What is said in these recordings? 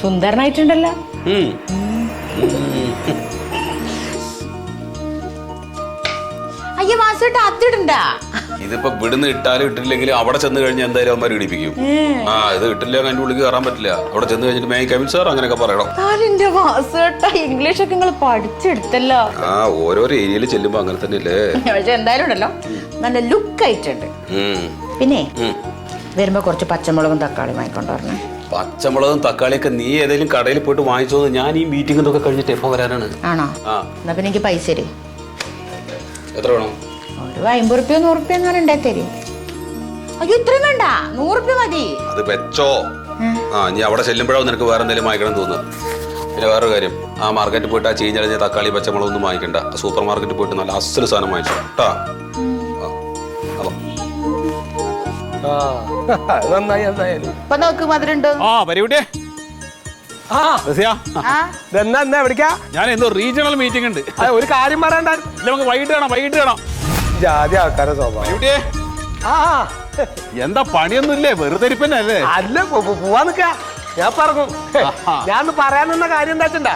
സുന്ദരനായിട്ടുണ്ടല്ലോ. അയ്യോ വാസുവേട്ട അതിടണ്ട. ഇതിപ്പോ ഇവിടുന്ന് ഇട്ടാലും ഇട്ടില്ലെങ്കിലും അവിടെ ചെന്ന് കഴിഞ്ഞാൽ എന്തായാലും അവന്മാർ ഇടിപ്പിക്കും. ആ ഇത് ഇട്ടില്ല അതിന്റെ ഉള്ളിൽ കയറാൻ പറ്റില്ല. അവിടെ ചെന്ന് കഴിഞ്ഞിട്ട് മേ കവിൻ സാർ അങ്ങനെയൊക്കെ പറയണം. താലിന്റെ വാസുവേട്ട ഇംഗ്ലീഷ് ഒക്കെ നിങ്ങൾ പഠിച്ചെടുത്തല്ലോ. ആ ഓരോരോ ഏരിയയിൽ ചെല്ലുമ്പോ അങ്ങനെ തന്നെയല്ലേ? പക്ഷെ എന്തായാലും ഉണ്ടല്ലോ നല്ല ലുക്ക് ആയിട്ടുണ്ട് പിന്നെ. വരുമ്പോ കുറച്ച് പച്ചമുളകും തക്കാളിയും വാങ്ങിക്കൊണ്ടു വരണേ. പച്ചമുളകും തക്കാളിയൊക്കെ നീ ഏതെങ്കിലും കടയിൽ പോയിട്ട് വാങ്ങിച്ചോന്ന് ഞാൻ ഈ മീറ്റിംഗ് ഇതൊക്കെ കഴിഞ്ഞിട്ട് എപ്പോ വരാനാണ്. ആണോ? ആ. എന്നാ പിന്നെ എനിക്ക് പൈസ തരും. എത്ര വേണം? ഒരു അമ്പത് റുപ്യ നൂറ് റുപ്യ എങ്ങനെ ഉണ്ടായി തരും. അയ്യോ ഇത്രയും വേണ്ട. നൂറ് റുപ്യ മതി. അത് വെച്ചോ. ആ നീ അവിടെ ചെല്ലുമ്പോഴാവും നിനക്ക് വേറെ എന്തെങ്കിലും വാങ്ങിക്കണം തോന്നുന്നു പിന്നെ വേറൊരു കാര്യം. ആ മാർക്കറ്റിൽ പോയിട്ട് ആ ചീഞ്ഞളിഞ്ഞ തക്കാളി പച്ചമുളകൊന്നും വാങ്ങിക്കണ്ട. സൂപ്പർ മാർക്കറ്റിൽ പോയിട്ട് നല്ല അസൽ സാധനം വാങ്ങിച്ചോ. കേട്ടാ നന്നായി എന്തായാലും ഇപ്പൊ നോക്ക് ഉണ്ടോ ആ പരിവിടെ ആ. ആ. ഇതെന്നാ എന്നാ എവിടേക്കാ ഞാൻ എന്തോ റീജിയണൽ മീറ്റിംഗ് ഉണ്ട്. ആ, ഒരു കാര്യം പറയണ്ടായിരുന്നു ഇല്ല നമുക്ക് വൈകിട്ട് കാണാം വൈകിട്ട് കാണാം. ജാതി ആൾക്കാരെ സ്വഭാവം. പരിവിടെ ആ എന്താ പണിയൊന്നും ഇല്ലേ വെറുതെ ഇരിപ്പന്നല്ലേ? അല്ല പോ- പോ- പോവാൻ നിക്ക. ഞാൻ പറഞ്ഞു. ഞാൻ പറയാൻ നിന്ന കാര്യം എന്താ വെച്ചിണ്ടാ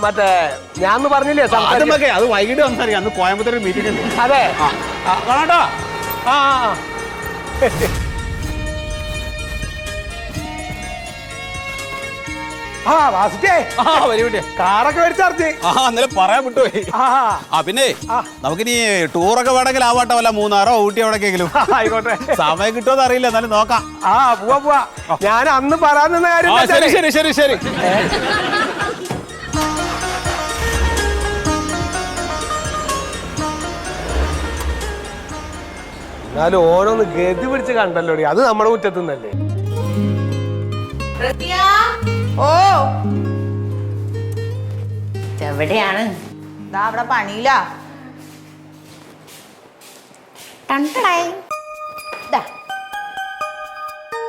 മറ്റേ ഞാൻ പറഞ്ഞില്ലേ സംസാരിക്കാൻ. അതൊക്കെ അത് വൈകിട്ട് സംസാരിക്കാം. അന്ന് കോയമ്പത്തൂർ മീറ്റിംഗ് ഉണ്ട്. അതെ. ആ, കാണാട്ടോ. ആ ആ, ആ. ആ വാസിറ്റേ ആ പരിവിടെ കാറൊക്കെ മേടിച്ചറിഞ്ഞ് ആ ഇന്നലെ പറയാൻ വിട്ടുപോയി. ആ. ആ പിന്നെ നമുക്കിനി ടൂറൊക്കെ വേണമെങ്കിൽ ആവാട്ടെ വല്ല മൂന്നാറോ ഊട്ടി എവിടേക്കെങ്കിലും. ആയിക്കോട്ടെ. സമയം കിട്ടുമോ അറിയില്ല എന്നാലും നോക്കാം. ആ പോവാ പോവാ. ഞാൻ അന്ന് പറയാൻ നിന്ന കാര്യം ശരി ശരി ശരി ശരി. എന്നാലും ഓരോന്ന് ഗതി പിടിച്ച് കണ്ടല്ലോ അത് നമ്മുടെ മുറ്റത്തുനിന്നല്ലേ. ഓ. എവിടെയാണ് ദാ അവിടെ പണിയില്ല.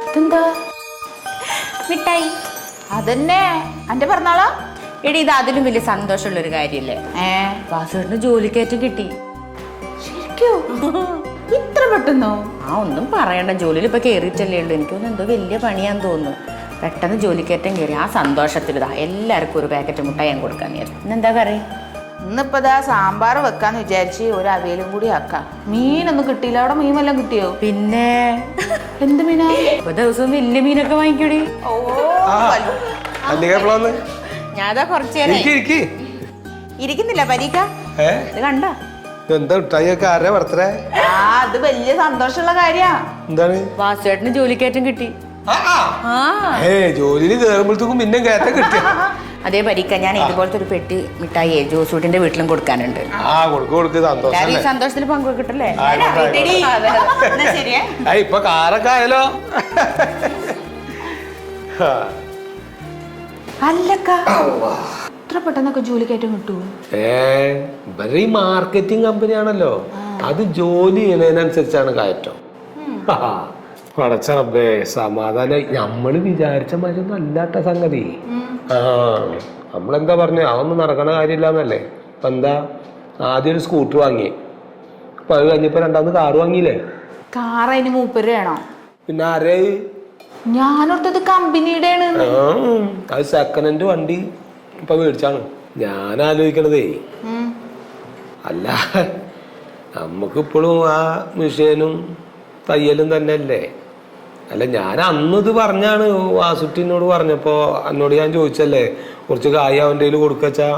ഇതെന്താ? മിഠായി. അതന്നെ. അന്റെ പറഞ്ഞാളോ എടി ഇത് അതിലും വലിയ സന്തോഷമുള്ള ഒരു കാര്യല്ലേ? ഏ. വാസുവേട്ടന് ജോലിക്കയറ്റം കിട്ടി. ശരിക്കോ? പെട്ടെന്നോ? ആ ഒന്നും പറയണ്ട. ജോലിയിൽ ഇപ്പൊ കേറിയിട്ടല്ലേ ഉള്ളൂ. എനിക്ക് തോന്നുന്നു എന്തോ വലിയ പണിയാന്ന് തോന്നുന്നു. പെട്ടെന്ന് ജോലിക്കയറ്റം കയറി ആ സന്തോഷത്തിലിതാ എല്ലാവർക്കും ഒരു പാക്കറ്റ് മുട്ടായി ഞാൻ കൊടുക്കാൻ നേരം. ഇന്നെന്താ കറി? ഇന്നിപ്പോ ദാ സാമ്പാർ വെക്കാന്ന് വിചാരിച്ച് ഒരു അവയിലും കൂടി ആക്കാം. മീനൊന്നും കിട്ടിയില്ല. അവിടെ മീൻ വല്ലതും കിട്ടിയോ? പിന്നെ? എന്ത് മീനാ? ഇപ്പൊ ദിവസവും വലിയ മീനൊക്കെ വാങ്ങിക്കൂടി. ഓ വലു- അല്ലെങ്കിൽ എപ്പോഴാന്ന് ഞാൻ അതാ കുറച്ചു നേരം ഇരിക്കി ഇരിക്കി. ഇരിക്കുന്നില്ല പരീക്ക ഇത് കണ്ട? എന്താ മിഠായിയൊക്കെ ആരാ ബർത്ത്ഡേ ആ അത് വലിയ സന്തോഷമുള്ള കാര്യാ. എന്താണ്? വാസുവേട്ടന് ജോലിക്കയറ്റം കിട്ടി. ആ ഏ ജോലിയിൽ കയറുമ്പോഴത്തേക്കും പിന്നെ കയറ്റം കിട്ടി അതേ പരീക്ക ഞാൻ ഇതുപോലത്തെ ഒരു പെട്ടി മിഠായി ജോസൂട്ടിന്റെ വീട്ടിലും കൊടുക്കാനുണ്ട്. ആ കൊടുക്ക് കൊടുക്ക്. സന്തോഷം ഈ സന്തോഷത്തിൽ പങ്കുവെക്കട്ടല്ലേ ഇപ്പൊ കാറൊക്കെ ആയാലോ. അല്ലക്ക. ഇത്ര പെട്ടെന്നൊക്കെ ജോലി കയറ്റം കിട്ടുമോ ഏ ഇവരുടെ ഈ മാർക്കറ്റിംഗ് കമ്പനിയാണല്ലോ അത് ജോലി ചെയ്യുന്നതിനനുസരിച്ചാണ് കയറ്റം. പടച്ചറബേ സമാധാനം. നമ്മൾ വിചാരിച്ച മാതിരി അല്ലാത്ത സംഗതി. ആ നമ്മളെന്താ പറഞ്ഞു? അതൊന്നും നടക്കണ കാര്യമില്ലാന്നല്ലേ? ഇപ്പൊ എന്താ? ആദ്യം ഒരു സ്കൂട്ടർ വാങ്ങി. അപ്പൊ അത് കഴിഞ്ഞപ്പോ രണ്ടാമത് കാറ് വാങ്ങിയില്ലേ? കാർ അതിന് മൂപ്പരാണോ പിന്നെ ആരേ? ഞാനോട്ടത് കമ്പനിയുടെ ആണ് അത് സെക്കൻഡ് ഹാൻഡ് വണ്ടി. ഇപ്പൊ മേടിച്ചാണ്. ഞാൻ ആലോചിക്കണതേ. അല്ല നമുക്കിപ്പോഴും ആ മിഷീനും തയ്യലും തന്നെയല്ലേ? അല്ല ഞാൻ അന്ന് ഇത് പറഞ്ഞാണ്. വാസുട്ടിനോട് പറഞ്ഞപ്പോ എന്നോട് ഞാൻ ചോദിച്ചല്ലേ കുറച്ച് കായ അവന്റെ കയ്യിൽ കൊടുക്കച്ചാ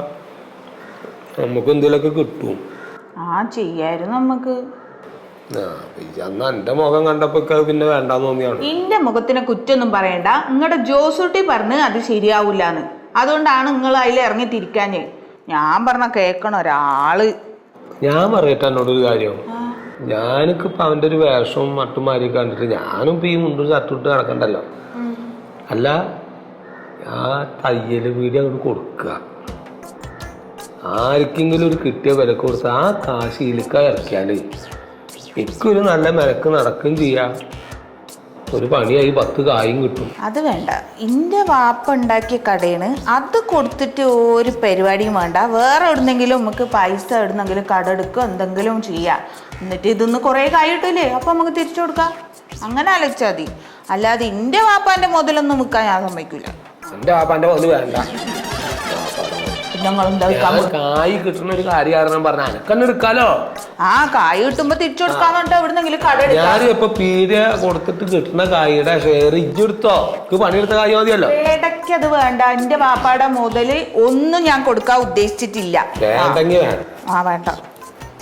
നമുക്ക് എന്തെങ്കിലുമൊക്കെ കിട്ടും. ആ ചെയ്യായിരുന്നു നമുക്ക്. ആ അന്ന് മുഖം കണ്ടപ്പോ പിന്നെ വേണ്ടാന്ന് തോന്നിയാണ്. എന്റെ മുഖത്തിനെ കുറ്റൊന്നും പറയണ്ട. നിങ്ങളുടെ ജോസുട്ടി പറഞ്ഞ് അത് ശരിയാവൂലെന്ന്. അതുകൊണ്ടാണ് നിങ്ങൾ അതിൽ ഇറങ്ങി തിരിക്കാഞ്ഞ് ഞാൻ പറഞ്ഞ കേക്കണ ഒരാൾ? ഞാൻ പറയട്ടെ എന്നോടൊരു കാര്യം. ഞാനൊക്കെ ഇപ്പൊ അവന്റെ ഒരു വേഷവും മട്ടും മാരി കണ്ടിട്ട് ഞാനും ഇപ്പൊ ഈ മുണ്ടും ചട്ടിട്ട് നടക്കണ്ടല്ലോ. അല്ല ആ തയ്യൽ വീടി അങ്ങോട്ട് കൊടുക്കുക. ആർക്കെങ്കിലും ഒരു കിട്ടിയ വിലക്ക് കൊടുത്ത് ആ കാശ് ഇലുക്ക ഇറക്കിയാൽ. എനിക്കൊരു നല്ല മെനക്ക് നടക്കുകയും ചെയ്യാം. ഒരു പണിയായി പത്ത് കായും കിട്ടും. അത് വേണ്ട. എന്റെ വാപ്പ ഉണ്ടാക്കിയ കടയാണ് അത് കൊടുത്തിട്ട് ഒരു പരിപാടിയും വേണ്ട. വേറെ എവിടുന്നെങ്കിലും നമുക്ക് പൈസ എവിടുന്നെങ്കിലും കട എടുക്കുക എന്തെങ്കിലും ചെയ്യാം. എന്നിട്ട് ഇതൊന്ന് കുറേ കായിട്ടില്ലേ അപ്പൊ നമുക്ക് തിരിച്ചു കൊടുക്കാം. അങ്ങനെ ആലോചിച്ചാൽ മതി. അല്ലാതെ ഇന്റെ വാപ്പാന്റെ മുതലൊന്നും നിൽക്കാൻ ഞാൻ സമ്മതിക്കൂല. എന്റെ വാപ്പാന്റെ മുതൽ വേണ്ട. എന്താ കായ് കിട്ടുന്ന ഒരു കാര്യം കാരണം പറഞ്ഞ അനക്കെന്നെ എടുക്കാലോ? ആ കായ് കിട്ടുമ്പോ തിരിച്ചു കൊടുക്കാൻ പറഞ്ഞിട്ട് എവിടുന്നെങ്കിലും കട എടുക്കാം. ഞാൻ ഇപ്പൊ പീര കൊടുത്തിട്ട് കിട്ടുന്ന കായുടെ ഷെയർ ഇജ്ജെടുത്തോ എനിക്ക് പണിയെടുത്ത കായ മതിയല്ലോ. ഇടയ്ക്ക് അത് വേണ്ട. എന്റെ വാപ്പാടെ മുതൽ ഒന്നും ഞാൻ കൊടുക്കാൻ ഉദ്ദേശിച്ചിട്ടില്ല. ആ. വേണ്ട.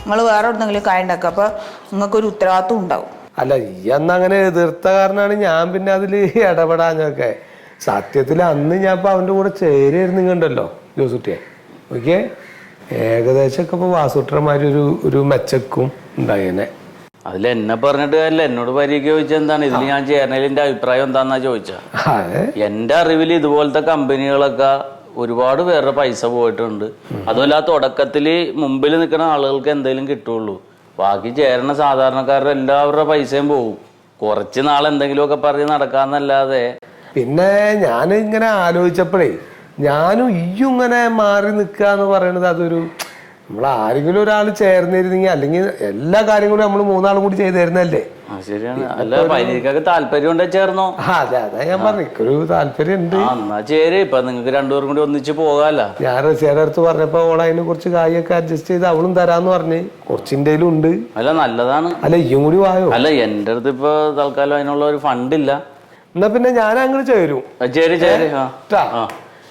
നിങ്ങൾ വേറെ എവിടുന്നെങ്കിലും കായ ഉണ്ടാക്കുക അപ്പൊ നിങ്ങൾക്കൊരു ഉത്തരവാദിത്വം ഉണ്ടാവും. അല്ല ഈ അന്ന് അങ്ങനെ എതിർത്ത കാരണമാണ് ഞാൻ പിന്നെ അതിൽ ഇടപെടാഞ്ഞൊക്കെ. സത്യത്തിൽ അന്ന് ഞാൻ ഇപ്പൊ അവന്റെ കൂടെ ചേരായിരുന്നു കണ്ടല്ലോ ജോസുട്ടിയെ. ഓക്കെ? ഏകദേശം ഒക്കെ ഇപ്പൊ വാസുട്ടന്മാര് ഒരു ഒരു മെച്ചക്കും ഉണ്ടായേനെ. അതിൽ എന്നെ പറഞ്ഞിട്ട് കാര്യമില്ല. എന്നോട് പരീക്ഷ ചോദിച്ചാൽ എന്താണ്? ഇതിൽ ഞാൻ ജേർണലിന്റെ അഭിപ്രായം എന്താണെന്നാ ചോദിച്ച? അതെ. എന്റെ അറിവിൽ ഇതുപോലത്തെ കമ്പനികളൊക്കെ ഒരുപാട് പേരുടെ പൈസ പോയിട്ടുണ്ട്. അതുമല്ല തുടക്കത്തിൽ മുമ്പിൽ നിൽക്കുന്ന ആളുകൾക്ക് എന്തെങ്കിലും കിട്ടുള്ളൂ. ബാക്കി ചേരണ സാധാരണക്കാരുടെ എല്ലാവരുടെ പൈസയും പോകും കുറച്ച് നാൾ എന്തെങ്കിലുമൊക്കെ പറഞ്ഞ് നടക്കാന്നല്ലാതെ. പിന്നെ ഞാൻ ഇങ്ങനെ ആലോചിച്ചപ്പോഴേ ഞാനും ഇയും ഇങ്ങനെ മാറി നിൽക്കുക എന്ന് പറയുന്നത് അതൊരു നമ്മൾ ആരെങ്കിലും ഒരാൾ ചേർന്നിരുന്നെങ്കിൽ അല്ലെങ്കിൽ എല്ലാ കാര്യങ്ങളും നമ്മൾ മൂന്നാളും കൂടി ചെയ്തു തരുന്നല്ലേ ആ, ശരിയാണ്. അല്ല പരീക്ഷയ്ക്കൊക്കെ താല്പര്യം ഉണ്ടെ ചേർന്നോ? അതെ ഞാൻ പറഞ്ഞു. താല്പര്യം ഉണ്ട് ആ എന്നാ ചേര് ഇപ്പൊ നിങ്ങൾക്ക് രണ്ടുപേരും കൂടി ഒന്നിച്ച് പോകാല്ലോ ഞാൻ റസിയുടെ അടുത്ത് പറഞ്ഞപ്പോ ഓൾ കുറിച്ച് കുറച്ച് കായൊക്കെ അഡ്ജസ്റ്റ് ചെയ്ത് അവളും തരാന്ന് പറഞ്ഞു. കുറച്ചിന്റെയിലും ഉണ്ട്. അല്ല നല്ലതാണ്. അല്ല ഇയും കൂടി വായോ? അല്ല എന്റെ അടുത്ത് ഇപ്പൊ തൽക്കാലം അതിനുള്ള ഒരു ഫണ്ട് ഇല്ല. എന്നാ പിന്നെ ഞാൻ അങ്ങോട്ട് ചേരും. ചേര് ചേര്. ആ.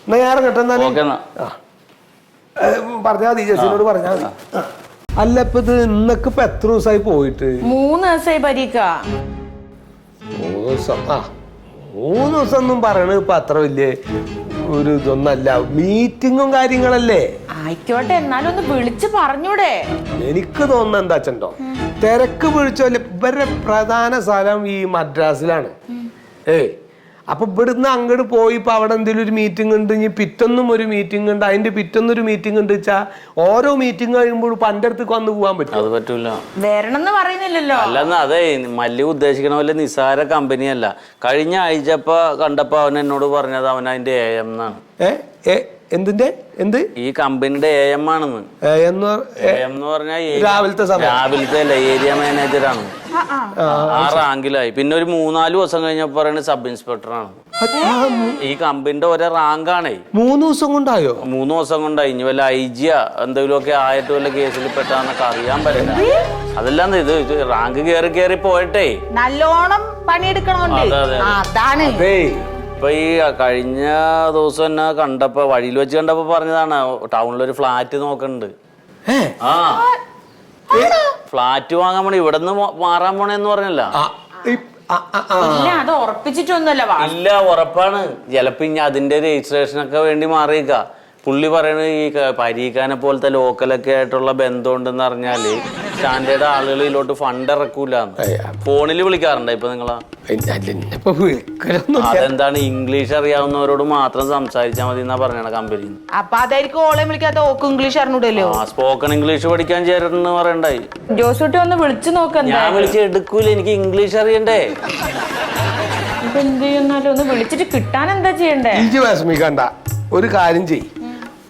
എന്നാ ഞാൻ ഇറങ്ങട്ടെ എന്നാൽ പറഞ്ഞാ മതി ജസിനോട് പറഞ്ഞാ മതി. അല്ല ഇപ്പൊ ഇത് ഇന്നൊക്കെ ഇപ്പൊ എത്ര ദിവസമായി പോയിട്ട്? മൂന്ന് ദിവസമായി പരീക്ക. മൂന്ന് ദിവസം ആ. മൂന്ന് ദിവസം ഒന്നും പറയണത് ഇപ്പൊ അത്ര വലിയ ഒരു ഇതൊന്നല്ല. മീറ്റിങ്ങും കാര്യങ്ങളല്ലേ? ആയിക്കോട്ടെ എന്നാലും ഒന്ന് വിളിച്ച് പറഞ്ഞൂടെ. എനിക്ക് തോന്നുന്നത് എന്താ വെച്ചോ തിരക്ക് വിളിച്ചോ ഇവരുടെ പ്രധാന സ്ഥലം ഈ മദ്രാസിലാണ്. ഏയ് അപ്പൊ ഇവിടുന്ന് അങ്ങോട്ട് പോയി ഇപ്പൊ അവിടെ എന്തെങ്കിലും ഒരു മീറ്റിംഗ് ഉണ്ട് ഇനി പിറ്റൊന്നും ഒരു മീറ്റിംഗ് ഉണ്ട് അതിന്റെ പിറ്റൊന്നൊരു മീറ്റിംഗ് ഉണ്ട് വെച്ചാൽ ഓരോ മീറ്റിംഗ് കഴിയുമ്പോൾ പണ്ടടുത്തേക്ക് വന്ന് പോകാൻ പറ്റും. അത് പറ്റൂല. വരണം എന്ന് പറയുന്നില്ലല്ലോ. അല്ലെന്ന് അതെ മല്ലി ഉദ്ദേശിക്കണ പോലെ നിസാര കമ്പനിയല്ല കഴിഞ്ഞ ആഴ്ച ഇപ്പൊ കണ്ടപ്പോ അവൻ എന്നോട് പറഞ്ഞത് അവൻ അതിന്റെ എ എം എന്നാണ് ഏ? ഏ? എന്തിന്റെ? എന്ത്? ഈ കമ്പനിയുടെ എ എം ആണെന്ന്. എന്ന് പറഞ്ഞാൽ രാവിലത്തെ സമയം. രാവിലത്തെ അല്ല ഏരിയ മാനേജറാണ് ആ റാങ്കിലായി. പിന്നെ ഒരു മൂന്നാൽ ദിവസം കഴിഞ്ഞപ്പോ പറയുന്നത് സബ് ഇൻസ്പെക്ടർ ആണ്. ഈ കമ്പനിന്റെ ഒരേ റാങ്കാണേ മൂന്ന് ദിവസം കൊണ്ടായോ? മൂന്ന് ദിവസം കൊണ്ടായി. ഇനി വല്ല ഐ ജിയ എന്തെങ്കിലും ഒക്കെ ആയിട്ട് വല്ല കേസിൽ പെട്ടാന്നൊക്കെ അറിയാൻ പറ്റില്ല. അതെല്ലാം ഇത് ഇത് റാങ്ക് കേറി കേറി പോയിട്ടേ. നല്ലോണം പണിയെടുക്കണോണ്ട്. അതെ, അതെ, അതാണ്. അതേ. ഇപ്പൊ ഈ കഴിഞ്ഞ ദിവസം എന്നെ കണ്ടപ്പോ വഴിയിൽ വെച്ച് കണ്ടപ്പോ പറഞ്ഞതാണ് ടൗണിൽ ഒരു ഫ്ലാറ്റ് നോക്കണ്ട് ആ. ഫ്ലാറ്റ് വാങ്ങാൻ പോണ ഇവിടെ നിന്ന് മാറാൻ പോണേന്ന് പറഞ്ഞല്ല. ഇല്ല അത് ഉറപ്പിച്ചിട്ടൊന്നുമല്ല വാ. ഇല്ല ഉറപ്പാണ്. ചിലപ്പോ ഇനി അതിന്റെ രജിസ്ട്രേഷനൊക്കെ വേണ്ടി മാറിയേക്ക. പുള്ളി പറയണത് ഈ പരീക്കാനെ പോലത്തെ ലോക്കലൊക്കെ ആയിട്ടുള്ള ബന്ധം ഉണ്ടെന്ന് അറിഞ്ഞാൽ സ്റ്റാൻഡേർഡ് ആളുകൾ ഇതിലോട്ട് ഫണ്ട് ഇറക്കൂല. ഫോണിൽ വിളിക്കാറുണ്ടോ ഇപ്പൊ നിങ്ങളാ? അതെന്താണ്? ഇംഗ്ലീഷ് അറിയാവുന്നവരോട് മാത്രം സംസാരിച്ചാൽ മതി എന്നാ പറയണ കമ്പനി. അപ്പൊ അതായിരിക്കും ഓളെ വിളിക്കാത്ത ഓക്ക് ഇംഗ്ലീഷ് അറിഞ്ഞൂടല്ലോ. സ്പോക്കൺ ഇംഗ്ലീഷ് പഠിക്കാൻ ചേരുന്ന പറയണ്ടായി. ജോസൂട്ടി ഒന്ന് വിളിച്ചു നോക്ക ഞാൻ വിളിച്ച് എടുക്കൂല എനിക്ക് ഇംഗ്ലീഷ് അറിയണ്ടേ. ഇപ്പൊ എന്ത് ചെയ്യുന്നാലും ഒന്ന് വിളിച്ചിട്ട് കിട്ടാൻ എന്താ ചെയ്യണ്ടേ? വിഷമിക്കണ്ട. ഒരു കാര്യം ചെയ്യ്.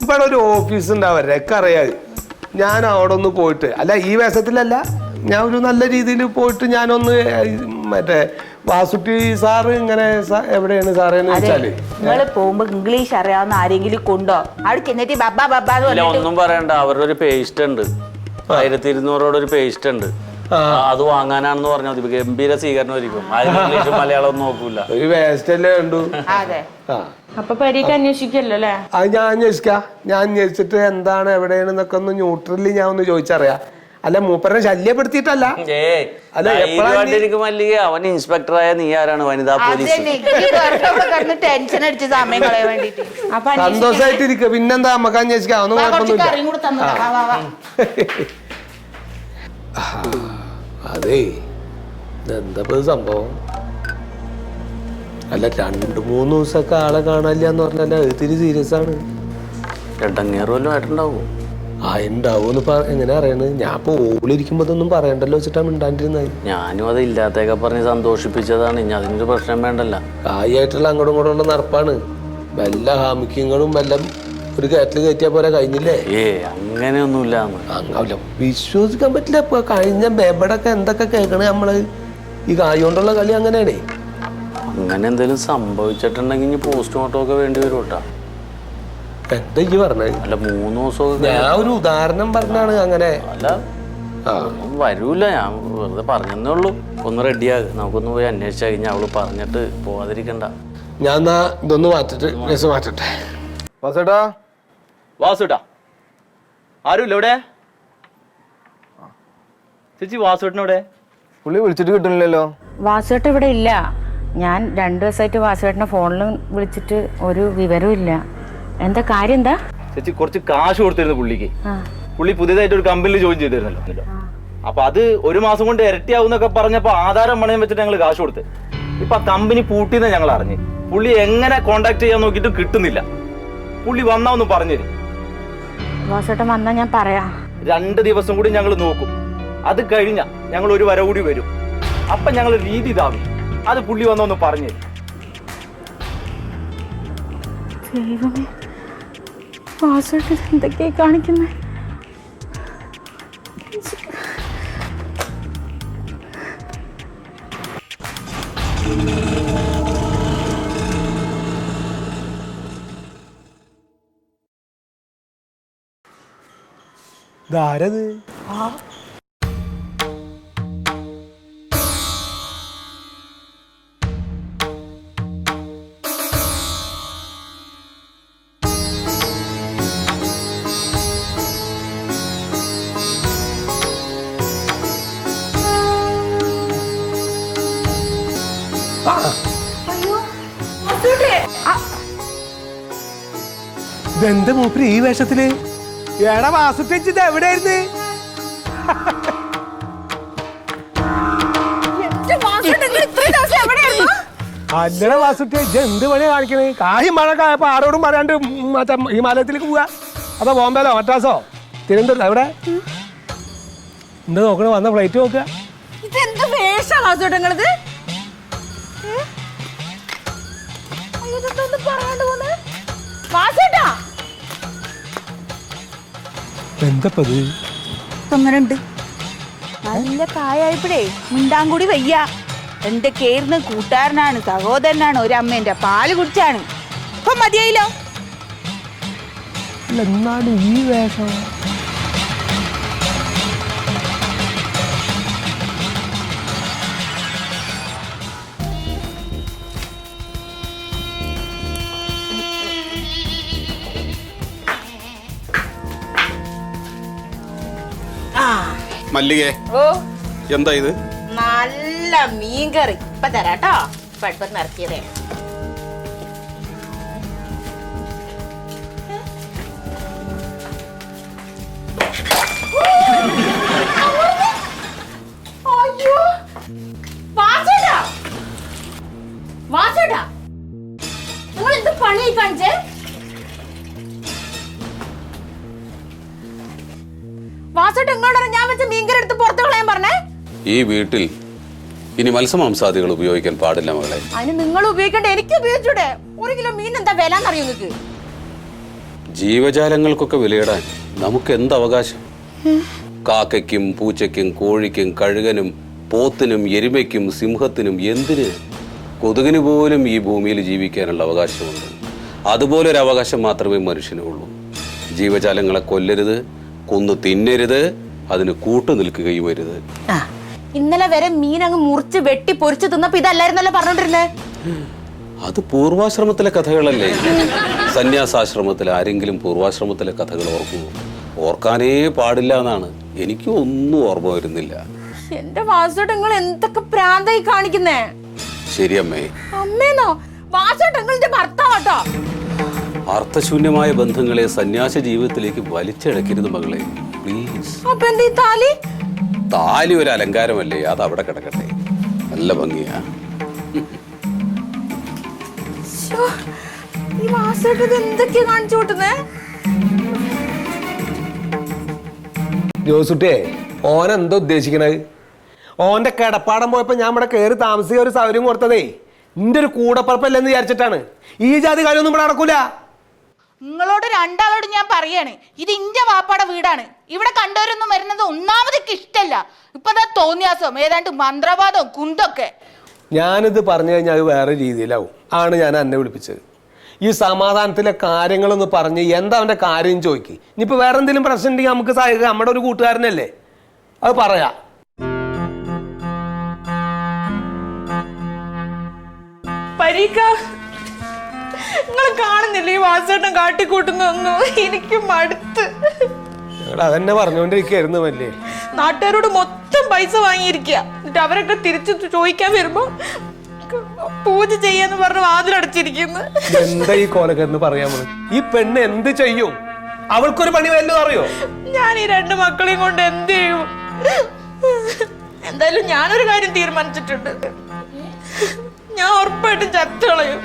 ഇവിടെ ഒരു ഓഫീസ് ഉണ്ടാവും ഒക്കെ അറിയാത് ഞാൻ അവിടെ ഒന്ന് പോയിട്ട്. അല്ല ഈ വേഷത്തിലല്ല. ഞാൻ ഒരു നല്ല രീതിയിൽ പോയിട്ട് ഞാനൊന്ന് മറ്റേ വാസുട്ടി സാറ് ഇങ്ങനെ എവിടെയാണ് സാറേ എന്ന് വെച്ചാൽ? നിങ്ങൾ പോകുമ്പോ ഇംഗ്ലീഷ് അറിയാവുന്ന ആരെങ്കിലും കൊണ്ടോ അവിടെ ചെന്നിട്ട് ബബ്ബ ബബ്ബ ഒന്നും പറയണ്ട. അവരുടെ ഒരു പേസ്റ്റ് ഉണ്ട്. ആയിരത്തി ഇരുന്നൂറോടെ ഒരു പേസ്റ്റ് ഉണ്ട്. അത് വാങ്ങാനാണെന്ന് പറഞ്ഞാൽ മതി. ഗംഭീര സ്വീകരണം ആയിരിക്കും. ഇംഗ്ലീഷും മലയാളം ഒന്നും നോക്കൂല. ഒരു വേസ്റ്റ് അല്ലേ കണ്ടു അതെ. ആ. അപ്പൊ പരീക്ക അന്വേഷിക്കല്ലോ അല്ലേ? അത് ഞാൻ അന്വേഷിക്കാം. ഞാൻ അന്വേഷിച്ചിട്ട് എന്താണ് എവിടെയാണെന്നൊക്കെ ഒന്ന് ന്യൂട്രലി ഞാൻ ഒന്ന് ചോദിച്ചറിയാം. അല്ല മൂപ്പരനെ ശല്യപ്പെടുത്തിയിട്ടല്ല. അല്ല, മല്ലിക അവൻ ഇൻസ്പെക്ടറായ നീ ആരാണ്? വനിതാ പോലീസ്. ടെൻഷൻ അടിച്ച് സമയം കളയാൻ വേണ്ടിട്ട്. അപ്പൊ സന്തോഷമായിട്ടിരിക്കുക പിന്നെന്താ നമുക്ക് അന്വേഷിക്കാം. ഒന്നും കുഴപ്പമൊന്നുമില്ല. അതേ. ഇതെന്താ സംഭവം? അല്ല രണ്ട് മൂന്ന് ദിവസമൊക്കെ ആളെ കാണാനില്ല എന്ന് പറഞ്ഞാൽ ഇത്തിരി സീരിയസ് ആണ്. രണ്ടങ്ങേറ് വല്ലതും ആയിട്ടുണ്ടാവും. ആ ഉണ്ടാവും എങ്ങനെ അറിയണത് ഞാൻ ഇപ്പൊ ഓളിരിക്കുമ്പോ ഇതൊന്നും പറയണ്ടല്ലോ വെച്ചിട്ടാ മിണ്ടാണ്ടിരുന്നത്. ഞാനും അത് ഇല്ലാത്തൊക്കെ പറഞ്ഞ് സന്തോഷിപ്പിച്ചതാണ്. ഇനി അതിനൊരു പ്രശ്നം വേണ്ടല്ല. കായായിട്ടുള്ള അങ്ങോട്ടും ഇങ്ങോട്ടുള്ള നടപ്പാണ്. വല്ല ഹാമിക്കങ്ങളും വല്ല ഒരു കയറ്റിൽ കയറ്റിയ പോലെ കഴിഞ്ഞില്ലേ? ഏ അങ്ങനെയൊന്നുമില്ല അങ്ങാവില്ല വിശ്വസിക്കാൻ പറ്റില്ല. ഇപ്പൊ കഴിഞ്ഞ ബേബടൊക്കെ എന്തൊക്കെ കേൾക്കണേ നമ്മൾ? ഈ കായ കൊണ്ടുള്ള കളി അങ്ങനെയാണേ. അങ്ങനെ എന്തെങ്കിലും സംഭവിച്ചിട്ടുണ്ടെങ്കിൽ ഇനി പോസ്റ്റ്മോർട്ടം ഒക്കെ വേണ്ടി വരും കേട്ടോ എന്താ ഈ പറഞ്ഞത്? അല്ല മൂന്ന് ദിവസമൊക്കെ ഞാൻ ഒരു ഉദാഹരണം പറഞ്ഞാണ് അങ്ങനെ. അല്ല ഒന്നും വരൂല. ഞാൻ വെറുതെ പറഞ്ഞതേ ഉള്ളൂ. ഒന്ന് റെഡിയാകും നമുക്കൊന്ന് പോയി അന്വേഷിച്ചാൽ കഴിഞ്ഞാൽ അവൾ പറഞ്ഞിട്ട് പോവാതിരിക്കണ്ട. ഞാൻ എന്നാ ഇതൊന്ന് മാറ്റിട്ട് കേസ് മാറ്റട്ടെ. വാസുട്ടാ വാസുട്ടാ ആരുമില്ല ഇവിടെ? ചേച്ചി വാസുവേട്ടനെവിടെ പുള്ളി വിളിച്ചിട്ട് കിട്ടണില്ലല്ലോ വാസുട്ട ഇവിടെ ഇല്ല. ഞാൻ രണ്ടു ദിവസമായിട്ട് വാസുവേട്ടനെ ഫോണിലും വിളിച്ചിട്ട് ഒരു വിവരവും ഇല്ല. എന്താ കാര്യം എന്താ? ചേച്ചി കുറച്ച് കാശ് കൊടുത്തിരുന്നു പുള്ളിക്ക്. പുള്ളി പുതിയതായിട്ട് ഒരു കമ്പനിയിൽ ജോയിൻ ചെയ്തിരുന്നല്ലോ. അപ്പൊ അത് ഒരു മാസം കൊണ്ട് ഇരട്ടിയാവുന്നൊക്കെ പറഞ്ഞപ്പോ ആധാരം പണയം വെച്ചിട്ട് ഞങ്ങൾ കാശ് കൊടുത്ത്. ഇപ്പൊ കമ്പനി പൂട്ടിയെന്ന് ഞങ്ങൾ അറിഞ്ഞ് പുള്ളി എങ്ങനെ കോണ്ടാക്ട് ചെയ്യാൻ നോക്കിയിട്ട് കിട്ടുന്നില്ല. പുള്ളി വന്നാ ഒന്ന് പറഞ്ഞു വാസുവേട്ടൻ വന്നാൽ ഞാൻ പറയാം. രണ്ട് ദിവസം കൂടി ഞങ്ങൾ നോക്കും. അത് കഴിഞ്ഞ ഞങ്ങൾ ഒരു വര. കൂടി വരും അപ്പൊ ഞങ്ങൾ രീതി ഇതാവും. അത് പുള്ളി വന്നൊന്ന് പറഞ്ഞു. ദൈവമേ വാസുവേട്ടൻ എന്തൊക്കെയായി കാണിക്കുന്നത് ഇതാരത്? ഇതെന്താ മൂപ്പര് ഈ വേഷത്തിൽ? എടാ വാസുട്ടേച്ചി ഇത് എവിടെയായിരുന്നു? അല്ലട വാസുട്ടേ ഇത് എന്ത് പണിയാ കാണിക്കണേ? കാഹി മഴ ആയപ്പോ ആരോടും പറയാണ്ട് മറ്റേ ഹിമാലയത്തിലേക്ക് പോവാ. അതോ ബോംബേലോ മദ്രാസോ? തിരുവനന്തപുരം എവിടെ? എന്താ നോക്കണ വന്ന ഫ്ലൈറ്റ് നോക്കുക ഇതെന്ത് വേഷാ പോന്നെ? വാസുവേട്ടാ എന്തപ്പത് നല്ല കായായപ്പോഴേ മിണ്ടാൻ കൂടി വയ്യ. എന്റെ കേറിന് കൂട്ടുകാരനാണ് സഹോദരനാണ് ഒരു അമ്മേന്റെ പാൽ കുടിച്ചാണ്. ഇപ്പൊ മതിയായില്ലോ? എന്നാണ് എന്നാലും ഈ വേഷം? മല്ലികേ ഓ. എന്താ ഇത്? നല്ല മീൻകറി. ഇപ്പൊ തരാട്ടോ. ഇപ്പൊ അടുപ്പത്ത് ഈ വീട്ടിൽ ഇനി മത്സ്യമാംസാദികൾ ഉപയോഗിക്കാൻ പാടില്ല മകളെ. അതിന് നിങ്ങൾ ഉപയോഗിക്കണ്ട എനിക്ക് ഉപയോഗിച്ചൂടെ? ഒരു കിലോ മീൻ എന്താ വില എന്നറിയോ നിങ്ങൾക്ക് ജീവജാലങ്ങൾക്കൊക്കെ വിലയിടാൻ നമുക്ക് എന്ത് അവകാശം കാക്കയ്ക്കും പൂച്ചയ്ക്കും കോഴിക്കും കഴുകനും പോത്തിനും എരുമയ്ക്കും സിംഹത്തിനും എന്തിന്? കൊതുകിന് പോലും ഈ ഭൂമിയിൽ ജീവിക്കാനുള്ള അവകാശമുണ്ട്. അതുപോലെ ഒരു അവകാശം മാത്രമേ മനുഷ്യനുള്ളൂ ജീവജാലങ്ങളെ കൊല്ലരുത് കൊന്നു തിന്നരുത് അതിന് കൂട്ടു നിൽക്കുകയും വരുത് ആ. ഇന്നലെ വരെ മീൻ അങ്ങ് മുറിച്ച് വെട്ടി പൊരിച്ച് തിന്നപ്പോ ഇതല്ലായിരുന്നല്ലോ പറഞ്ഞോണ്ടിരുന്നേ? അത് പൂർവാശ്രമത്തിലെ കഥകളല്ലേ? സന്യാസാശ്രമത്തിൽ ആരെങ്കിലും പൂർവാശ്രമത്തിലെ കഥകൾ ഓർക്കുമോ ഓർക്കാനേ പാടില്ല എന്നാണ്. എനിക്ക് ഒന്നും ഓർമ്മ വരുന്നില്ല. എന്റെ വാസോട്ട് നിങ്ങൾ എന്തൊക്കെ പ്രാന്തായി കാണിക്കുന്നേ? ശരിയമ്മേ. അമ്മേന്നോ? വാസോട്ട് നിങ്ങളുടെ ഭർത്താവട്ടോ അർത്ഥശൂന്യമായ ബന്ധങ്ങളെ സന്യാസ ജീവിതത്തിലേക്ക് വലിച്ചഴക്കരുത് മകളെ. പ്ലീസ് അപ്പൊ എന്താ ഈ താലി? താലി ഒരു അലങ്കാരമല്ലേ? അത് അവിടെ കിടക്കട്ടെ. നല്ല ഭംഗിയാ. ഈ എന്തൊക്കെയാ കാണിച്ചു കൂട്ടുന്നേ? ജോസുട്ടിയെ ഓൻ എന്താ ഉദ്ദേശിക്കണത് ഓന്റെ കിടപ്പാടം പോയപ്പോ ഞാൻ ഇവിടെ കയറി താമസിക്കാൻ ഒരു സൗകര്യം കൊടുത്തതേ. നിന്റെ ഒരു കൂടപ്പറപ്പല്ലെന്ന് വിചാരിച്ചിട്ടാണ്. ഈ ജാതി കാര്യമൊന്നും ഇവിടെ നടക്കൂല. നിങ്ങളോട് രണ്ടാളോട് ഞാൻ പറയാണ്. ഇത് ഇന്റെ വാപ്പാടെ വീടാണ്. ഇവിടെ കണ്ടവരൊന്നും വരുന്നത് ഒന്നാമതൊക്കെ ഇഷ്ടല്ല ഇപ്പൊ അതാ തോന്നിയാസം ഏതാണ്ട് മന്ത്രവാദവും കുന്തൊക്കെ. ഞാനിത് പറഞ്ഞു കഴിഞ്ഞാൽ അത് വേറെ രീതിയിലാവും. ആണ് ഞാൻ എന്നെ വിളിപ്പിച്ചത്. ഈ സമാധാനത്തിലെ കാര്യങ്ങളൊന്ന് പറഞ്ഞ് എന്താ അവന്റെ കാര്യം ചോദിക്ക്. ഇനിയിപ്പോൾ വേറെ എന്തെങ്കിലും പ്രശ്നം ഉണ്ടെങ്കിൽ നമുക്ക് സഹായിക്കാം നമ്മുടെ ഒരു കൂട്ടുകാരനല്ലേ? അത് പറയാ. പരീക്ക നിങ്ങൾ കാണുന്നില്ലേ? ഈ വാസേട്ടൻ കാട്ടിക്കൂട്ടുന്നൊന്നും എനിക്ക് മടുത്ത്. ഞങ്ങൾ അതന്നെ പറഞ്ഞുകൊണ്ടിരിക്കുകയായിരുന്നു വല്ലേ നാട്ടുകാരോട് മൊത്തം പൈസ വാങ്ങിയിരിക്കുക. എന്നിട്ട് അവരൊക്കെ തിരിച്ചു ചോദിക്കാൻ വരുമ്പോ പൂജ ചെയ്യാന്ന് പറഞ്ഞ് വാതിലടച്ചിരിക്കുന്നു. എന്താ ഈ കോലക്കെന്ന് പറയാൻ? ഈ പെണ്ണ് എന്ത് ചെയ്യും? അവൾക്കൊരു പണി വല്ലതും അറിയോ? ഞാൻ ഈ രണ്ട് മക്കളെയും കൊണ്ട് എന്ത് ചെയ്യും? എന്തായാലും ഞാനൊരു കാര്യം തീരുമാനിച്ചിട്ടുണ്ട്. ഞാൻ ഉറപ്പായിട്ടും ചത്തു കളയും.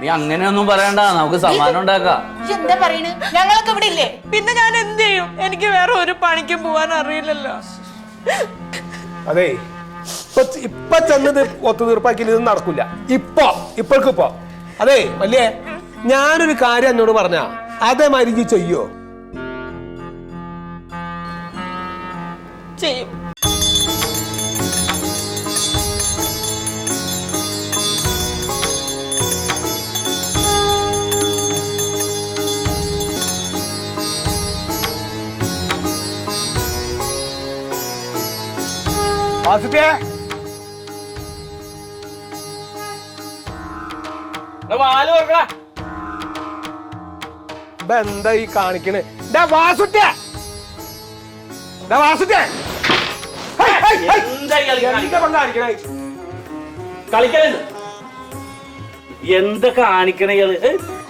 നീ അങ്ങനെയൊന്നും പറയണ്ട നമുക്ക് സമ്മാനം ഉണ്ടാക്കാം. എന്താ പറയണ്? ഞങ്ങളൊക്കെ ഇവിടെ ഇല്ലേ? പിന്നെ ഞാൻ എന്ത് ചെയ്യും? എനിക്ക് വേറെ ഒരു പണിക്കും പോവാൻ അറിയില്ലല്ലോ. അതെ ഇപ്പൊ ഇപ്പൊ ചെന്നത് ഒത്തുതീർപ്പാക്കി ഇതൊന്നും നടക്കില്ല ഇപ്പൊ ഇപ്പോൾക്ക് ഇപ്പൊ. അതെ വല്യേ ഞാനൊരു കാര്യം എന്നോട് പറഞ്ഞ അതേമാതിരി മരിഞ്ഞ് ചെയ്യോ. എന്താ ഈ കാണിക്കണേ. എന്താ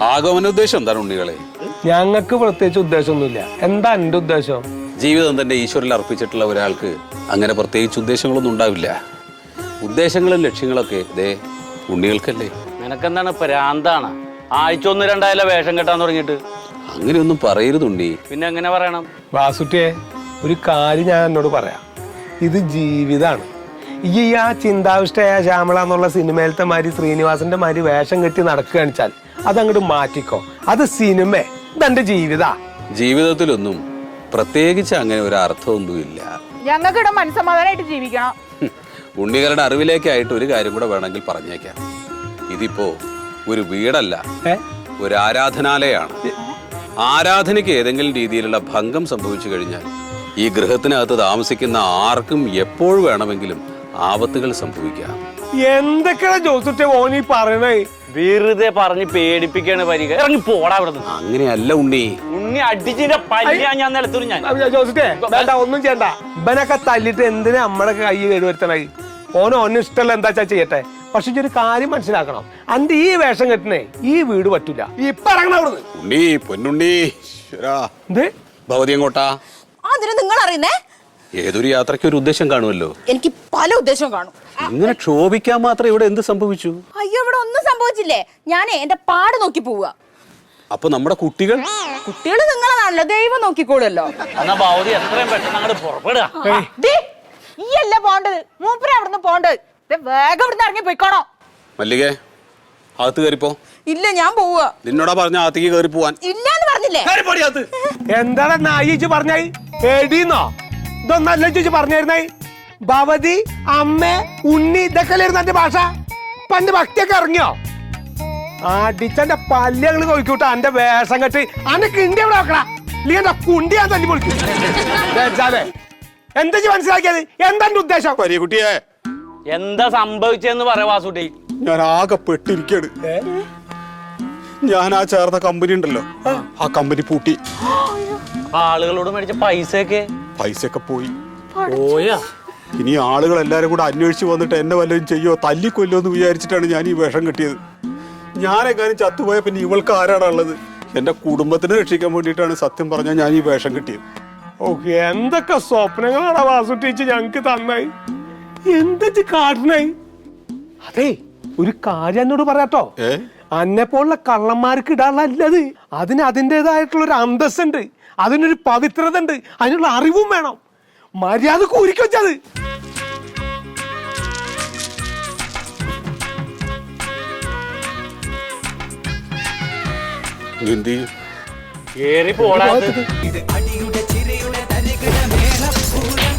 ആഗമന ഉദ്ദേശം എന്താണ് ഉണ്ണികളെ? ഞങ്ങൾക്ക് പ്രത്യേകിച്ച് ഉദ്ദേശമൊന്നുമില്ല. എന്താ എന്റെ ഉദ്ദേശം? ജീവിതം തന്നെ ഈശ്വരനിൽ അർപ്പിച്ചിട്ടുള്ള ഒരാൾക്ക് അങ്ങനെ പ്രത്യേകിച്ച് ഉദ്ദേശങ്ങളൊന്നും ഉണ്ടാവില്ല. ഉദ്ദേശങ്ങളും ലക്ഷ്യങ്ങളൊക്കെ ഇതേ ഉണ്ണികൾക്കല്ലേ? നിനക്കെന്താണ് പ്രാന്താണ്? ആഴ്ച ഒന്ന് രണ്ടായാലും വേഷം കെട്ടാൻ തുടങ്ങിയിട്ട്. അങ്ങനെയൊന്നും പറയരുത് ഉണ്ണി. പിന്നെ എങ്ങനെ പറയണം? വാസുട്ടിയെ ഒരു കാര്യം ഞാൻ എന്നോട് പറയാം. ഇത് ജീവിതമാണ് ഈ ആ ചിന്താവിഷ്ടയായ ശ്യാമള എന്നുള്ള സിനിമയിലത്തെ മാതിരി ശ്രീനിവാസന്റെ മാതിരി വേഷം കെട്ടി നടക്കുകയാണ് വെച്ചാൽ അതങ്ങോട്ട് മാറ്റിക്കോ. അത് സിനിമ ഇതെന്റെ ജീവിതാ. ജീവിതത്തിലൊന്നും പ്രത്യേകിച്ച് അങ്ങനെ ഒരു അർത്ഥമൊന്നുമില്ല. ഞങ്ങൾക്ക് ഇവിടെ മനസ്സമാധാനമായിട്ട് ജീവിക്കണം. ഉണ്ണികളുടെ അറിവിലേക്കായിട്ട് ഒരു കാര്യം കൂടെ വേണമെങ്കിൽ പറഞ്ഞേക്കാം. ഇതിപ്പോ ഒരു വീടല്ല ഒരു ആരാധനാലയമാണ് ആരാധനയ്ക്ക് ഏതെങ്കിലും രീതിയിലുള്ള ഭംഗം സംഭവിച്ചു കഴിഞ്ഞാൽ ഈ ഗൃഹത്തിനകത്ത് താമസിക്കുന്ന ആർക്കും എപ്പോൾ വേണമെങ്കിലും ആപത്തുകൾ സംഭവിക്കാം. എന്തൊക്കെയാണ് ജോസുട്ടെ ഓനീ പറയണേ വെറുതെ പറഞ്ഞ് പേടിപ്പിക്കാണ് പരിക ഇറങ്ങി പോടാ അവിടെ നിന്ന് അങ്ങനെയല്ല ഉണ്ണി. ഉണ്ണി അടിച്ചിന്റെ പല്ലിയാ ഞാൻ നിലത്തൊരു ഞാൻ. വേണ്ട ഒന്നും ചെയ്യണ്ട. ഇവനൊക്കെ തല്ലിട്ട് എന്തിനാ നമ്മുടെ കൈ കേടുവരുത്തണേ ഓനോ ഓന് ഇഷ്ടമല്ല എന്താ വെച്ചാ ചെയ്യട്ടെ? പക്ഷെ ഒരു കാര്യം മനസ്സിലാക്കണം. അന്ത് ഈ വേഷം കെട്ടണേ ഈ വീട് പറ്റൂല. ഇപ്പൊ ഇറങ്ങണ അവിടുന്ന്. ഉണ്ണി പൊന്നുണ്ണി ഈശ്വരാ. എന്ത്? ഭവതി എങ്ങോട്ടാ? അതിന് നിങ്ങൾ അറിയുന്നേ ഏതൊരു യാത്രയ്ക്ക് ഒരു ഉദ്ദേശം കാണുമല്ലോ. എനിക്ക് പല ഉദ്ദേശവും കാണും. ഇങ്ങനെ ക്ഷോഭിക്കാൻ മാത്രം ഇവിടെ എന്ത് സംഭവിച്ചു? അയ്യോ ഇവിടെ ഒന്നും സംഭവിച്ചില്ലേ? ഞാനേ എന്റെ പാട് നോക്കി പോവുക. അപ്പൊ നമ്മുടെ കുട്ടികൾ? കുട്ടികൾ നിങ്ങളതാണല്ലോ ദൈവം നോക്കിക്കോളുമല്ലോ. എന്നാ ഭൗതി എത്രയും പെട്ടെന്ന് അങ്ങോട്ട് പുറപ്പെടുക. ദേ, ഈ അല്ല പോണ്ടത് മൂപ്പര അവിടുന്ന് പോണ്ടത് ദേ, വേഗം ഇവിടുന്ന് ഇറങ്ങി പോയിക്കോണോ. മല്ലികേ അകത്ത് കയറിപ്പോ. ഇല്ല ഞാൻ പോവുക. നിന്നോടാ പറഞ്ഞ അകത്തേക്ക് കയറി പോവാൻ ഇല്ലാന്ന് പറഞ്ഞില്ലേ? എന്താണ് നായിച്ച് പറഞ്ഞായി എടീന്നോ? ഇതൊന്നല്ല ചോദിച്ചു പറഞ്ഞിരുന്നേ. ഭവതി അമ്മ ഉണ്ണി ഇതൊക്കെ അല്ലായിരുന്നു എന്റെ ഭാഷ? പണ്ട് ഭക്തിയൊക്കെ ഇറങ്ങിയോ? അടിച്ചന്റെ പല്ലുകൾ നോക്കിവിട്ടാ എന്റെ വേഷം കെട്ട്. അന്റെ കിണ്ടി എവിടെ നോക്കടാ ഇല്ലെങ്കിൽ എന്റെ കുണ്ടി ഞാൻ തല്ലി പൊളിക്കും. എന്താ മനസ്സിലാക്കിയത്? എന്താ എന്റെ ഉദ്ദേശം? കുട്ടിയെ എന്താ സംഭവിച്ചെന്ന് പറയാ വാസുട്ടി ഞാൻ ആകെ പെട്ടിരിക്കണ് ഞാൻ ആ ചേർന്ന കമ്പനി ഉണ്ടല്ലോ. ആ കമ്പനി പൂട്ടി. ആളുകളോട് മേടിച്ച പൈസയൊക്കെ പൈസയൊക്കെ പോയി. പോയാ? ഇനി ആളുകൾ എല്ലാരും കൂടെ അന്വേഷിച്ച് വന്നിട്ട് എന്നെ വല്ലതും ചെയ്യോ തല്ലിക്കൊല്ലോ എന്ന് വിചാരിച്ചിട്ടാണ് ഞാൻ ഈ വേഷം കെട്ടിയത്. ഞാനെങ്ങാനും ചത്തുപോയ പിന്നെ ഇവൾക്ക് ആരാണുള്ളത് എന്റെ കുടുംബത്തിനെ രക്ഷിക്കാൻ വേണ്ടിയിട്ടാണ് സത്യം പറഞ്ഞ ഞാൻ ഈ വേഷം കെട്ടിയത്. ഓക്കെ എന്തൊക്കെ സ്വപ്നങ്ങളാണ് വാസുട്ടിച്ച് ഞങ്ങക്ക് തന്നായി എന്തൊക്കെ കാട്ടണേ? അതെ ഒരു കാര്യം എന്നോട് പറയാട്ടോ? അന്നെ പോലുള്ള കള്ളന്മാർക്ക് ഇടാനുള്ളത് അതിന് അതിന്റെതായിട്ടുള്ള ഒരു അന്തസ്സുണ്ട്. അതിനൊരു പവിത്രത ഉണ്ട് അതിനുള്ള അറിവും വേണം. മര്യാദ ഒരുക്കി വെച്ചത്. എന്ത് കേറി പോടാ ഇത് അടിയുടെ ചിരിയുടെ തരികിട മേളപ്പൂരം.